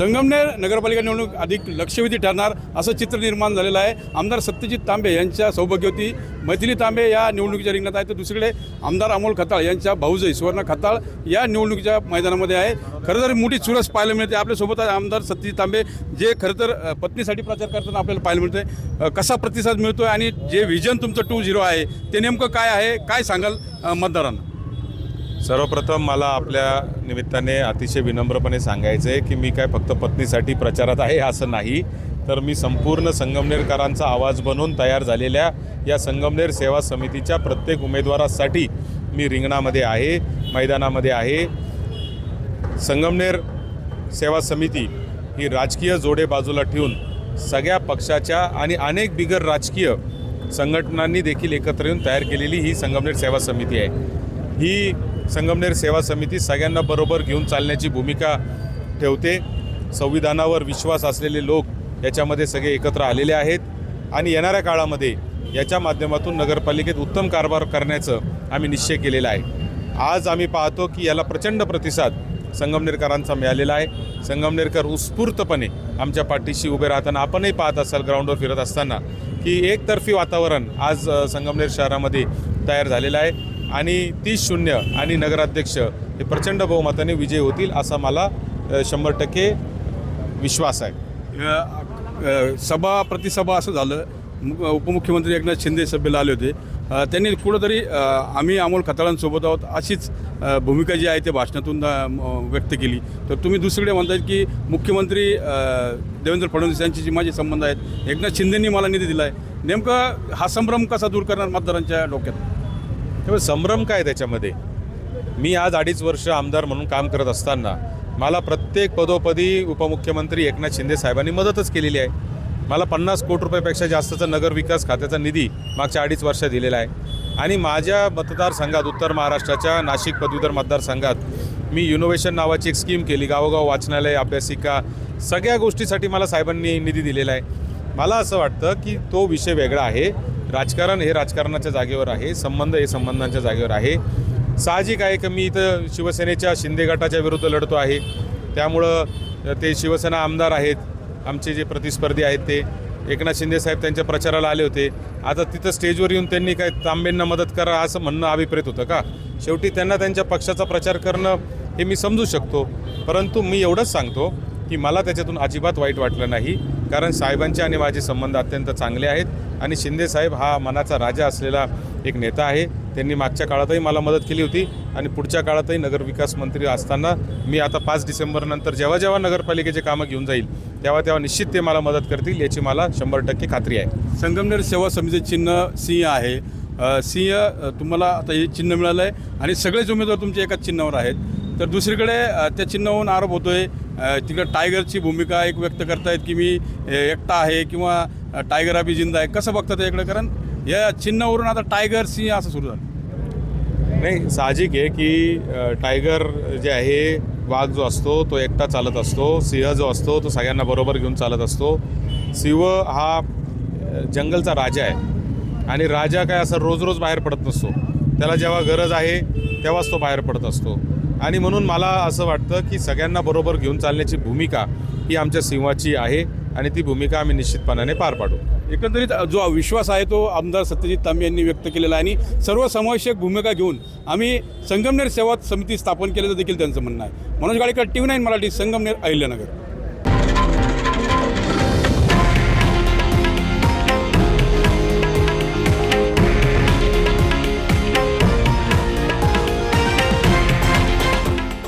संगमनेर नगरपालिका निवडणूक अधिक लक्षवेधी ठरणार असं चित्र निर्माण झालेलं आहे. आमदार सत्यजित तांबे यांच्या सौभाग्यवती मैथिली तांबे या निवडणुकीच्या रिंगणात आहे तर दुसरीकडे आमदार अमोल खताळ यांच्या भाऊजई सुवर्ण खताळ या निवडणुकीच्या मैदानामध्ये आहे. खरं तर मोठी चुरस पाहायला मिळते. आपल्यासोबत आमदार सत्यजित तांबे जे खरं तर पत्नीसाठी प्रचार करताना आपल्याला पाहायला मिळते कसा प्रतिसाद मिळतोय आणि जे व्हिजन तुमचं टू झिरो आहे ते नेमकं काय आहे? काय सांगाल मतदारांना? सर्वप्रथम मला आपल्या निमित्ताने अतिशय विनम्रपणे सांगायचं आहे की मी काय फक्त पत्नीसाठी प्रचारात आहे असं नाही तर मी संपूर्ण संगमनेरकरांचा आवाज बनून तयार झालेल्या या संगमनेर सेवा समितीच्या प्रत्येक उमेदवारासाठी मी रिंगणामध्ये आहे मैदानामध्ये आहे. संगमनेर सेवा समिती ही राजकीय जोडे बाजूला ठेवून सगळ्या पक्षाच्या आणि अनेक बिगर राजकीय संघटनांनी देखील एकत्र येऊन तयार केलेली ही संगमनेर सेवा समिती आहे. ही संगमनेर सेवा समिती सगळ्यांना बरोबर घेऊन चालण्याची भूमिका ठेवते. संविधानावर विश्वास असलेले लोक याच्यामध्ये सगळे एकत्र आलेले आहेत. आणि येणाऱ्या काळामध्ये याच्या माध्यमातून नगरपालिकेत उत्तम कारभार करण्याचं आम्ही निश्चय केलेला आहे. आज आम्ही पाहतो की याला प्रचंड प्रतिसाद संगमनेरकरांचा मिळालेला आहे. संगमनेरकर उत्स्फूर्तपणे आमच्या पाठीशी उभे राहताना आपणही पाहत असाल ग्राउंडवर फिरत असताना की एकतर्फी वातावरण आज संगमनेर शहरामध्ये तयार झालेलं आहे. आणि तीस शून्य आणि नगराध्यक्ष हे प्रचंड बहुमताने विजय होतील असा मला शंभर टक्के विश्वास आहे. सभा प्रतिसभा असं झालं. मु- उपमुख्यमंत्री एकनाथ शिंदे सभेला आले होते. त्यांनी कुठंतरी आम्ही अमोल खताळांसोबत आहोत अशीच भूमिका जी आहे ते भाषणातून व्यक्त केली. तर तुम्ही दुसरीकडे म्हणताय की मुख्यमंत्री देवेंद्र फडणवीस यांचे जी माझे संबंध आहेत एकनाथ शिंदेंनी मला निधी दिला आहे नेमकं हा संभ्रम कसा दूर करणार मतदारांच्या डोक्यात? त्यामुळे संभ्रम काय त्याच्यामध्ये? मी आज अडीच वर्ष आमदार म्हणून काम करत असताना मला प्रत्येक पदोपदी उपमुख्यमंत्री एकनाथ शिंदे साहेबांनी मदतच केलेली आहे. मला पन्नास कोटी रुपयापेक्षा जास्तचा नगर विकास खात्याचा निधी मागच्या अडीच वर्षात दिलेला आहे. आणि माझ्या मतदारसंघात उत्तर महाराष्ट्राच्या नाशिक पदवीधर मतदारसंघात मी युनोव्हेशन नावाची एक स्कीम केली गावोगाव वाचनालय अभ्यासिका सगळ्या गोष्टीसाठी मला साहेबांनी निधी दिलेला आहे. मला असं वाटतं की तो विषय वेगळा आहे. राजकारण हे राजकारणाच्या जागेवर आहे संबंध हे संबंधांच्या जागेवर आहे. साहजिक आहे की मी इथं शिवसेनेच्या शिंदे गटाच्या विरुद्ध लढतो आहे. त्यामुळं ते शिवसेना आमदार आहेत आमचे जे प्रतिस्पर्धी आहेत ते. एकनाथ शिंदे साहेब त्यांच्या प्रचाराला आले होते. आता तिथं स्टेजवर येऊन त्यांनी काय तांबेंना मदत करा असं म्हणणं अभिप्रेत होतं का? शेवटी त्यांना त्यांच्या पक्षाचा प्रचार करणं हे मी समजू शकतो. परंतु मी एवढंच सांगतो की मला त्याच्यातून अजिबात वाईट वाटलं नाही. कारण साहेबांचे आणि माझे संबंध अत्यंत चांगले आहेत. आणि शिंदे साहेब हा मनाचा राजा असलेला एक नेता आहे. त्यांनी मागच्या काळातही मला मदत केली होती आणि पुढच्या काळातही नगरविकास मंत्री असताना मी आता पाच डिसेंबरनंतर जेव्हा जेव्हा नगरपालिकेचे कामं घेऊन जाईल तेव्हा तेव्हा निश्चित ते मला मदत करतील याची मला शंभर टक्के खात्री आहे. संगमनेर सेवा समितीचे चिन्ह सिंह आहे. सिंह तुम्हाला आता हे चिन्ह मिळालं आहे आणि सगळेच उमेदवार तुमच्या एकाच चिन्हावर आहेत. तर दुसरीकडे त्या चिन्हावरून आरोप होतो आहे तिकडे टायगरची भूमिका एक व्यक्त करतायत की मी एकटा आहे किंवा टायगर अभि जिंदा आहे. कसं बघतात त्याकडे कारण या चिन्हावरून आता टायगर सिंह असं सुरू झालं. नाही साहजिक आहे की टायगर जे आहे वाघ जो असतो तो एकटा चालत असतो. सिंह जो असतो तो सगळ्यांना बरोबर घेऊन चालत असतो. सिंह हा जंगलचा राजा आहे. आणि राजा काय असं रोज रोज बाहेर पडत नसतो. त्याला जेव्हा गरज आहे तेव्हाच तो बाहेर पडत असतो. आणि म्हणून मला असं वाटतं की सगळ्यांना बरोबर घेऊन चालण्याची भूमिका ही आमच्या सिंहाची आहे आणि ती भूमिका आम्ही निश्चितपणाने पार पाडू. एकंदरीत जो विश्वास आहे तो आमदार सत्यजित तांबे यांनी व्यक्त केलेला आहे आणि सर्वसमावेशक भूमिका घेऊन आम्ही संगमनेर सेवा समिती स्थापन केल्याचं देखील त्यांचं म्हणणं आहे. Manoj Gadikar T V nine Marathi Sangamner Ahilyanagar.